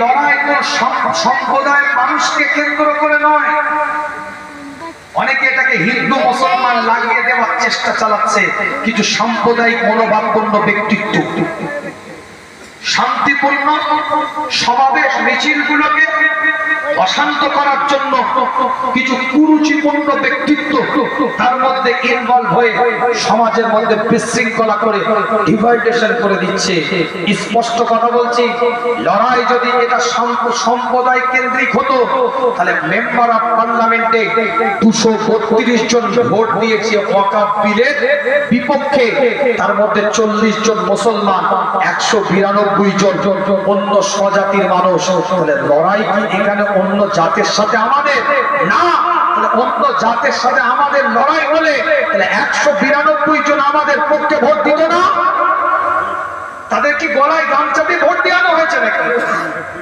লড়াই কোন সম্প্রদায়ের মানুষকে কেন্দ্র করে নয়। অনেকে এটাকে হিন্দু, মুসলমান লাগিয়ে দেওয়ার চেষ্টা চালাচ্ছে। কিছু সাম্প্রদায়িক মনোভাবপূর্ণ ব্যক্তিত্ব। শান্তিপূর্ণ, সমাবেশ মিছিলগুলোকে অশান্ত করার জন্য কিছু কুরুচিপূর্ণ ব্যক্তিত্ব তার মধ্যে ইনভলভ হয়ে সমাজের মধ্যে বিশৃঙ্খলা করে ডিভাইডেশন করে দিচ্ছে। স্পষ্ট কথা বলছি, লড়াই যদি এটা সম্প্রদায় কেন্দ্রিক হতো, তাহলে মেম্বার অফ পার্লামেন্টে দুশো বত্রিশ জন ভোট দিয়েছে ওয়াকাফ বিপক্ষে। তার মধ্যে চল্লিশ জন মুসলমান, একশো বিরানব্বই জন অন্য স্বজাতির মানুষ। তাহলে লড়াই কি এখানে অন্য জাতের সাথে আমাদের? না। অন্য জাতের সাথে আমাদের লড়াই হলে তাহলে একশো বিরানব্বই জন আমাদের পক্ষে ভোট দিত না? তাদের কি গলায় গামছা